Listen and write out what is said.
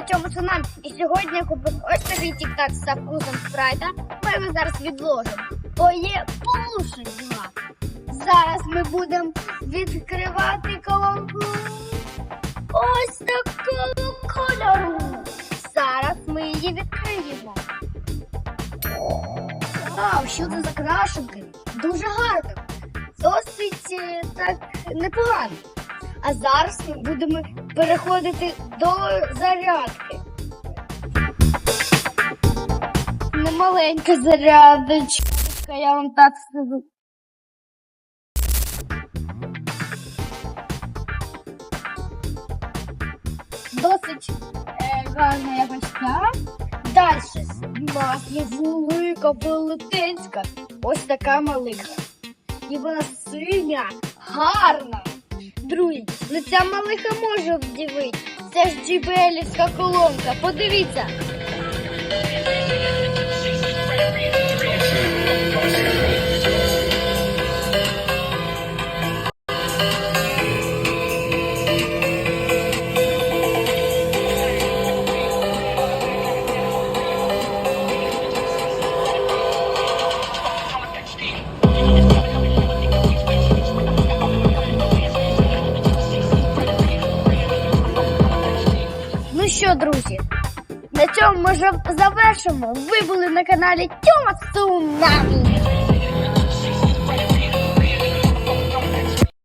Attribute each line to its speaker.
Speaker 1: Тьому Цунам. І сьогодні я купив ось такий тік-так з вкусом спрайта. Ми його зараз відложимо. Бо є полушення. Зараз ми будемо відкривати колонку. Ось такого кольору. Зараз ми її відкриємо. Вау, що це за крашенки? Дуже гарно. Досить е, так непогано. А зараз ми будемо переходити до зарядки. Немаленька зарядочка, я вам так скажу. Досить е, гарна якості. Далі в нас є велика велетенська. Ось така малика. І вона синя, гарна. Друзі, ну ця малиха може вдівить. Це ж джібелівська колонка. Подивіться. Що, друзі, на цьому ми завершимо. Ви були на каналі Тьома Цунамі.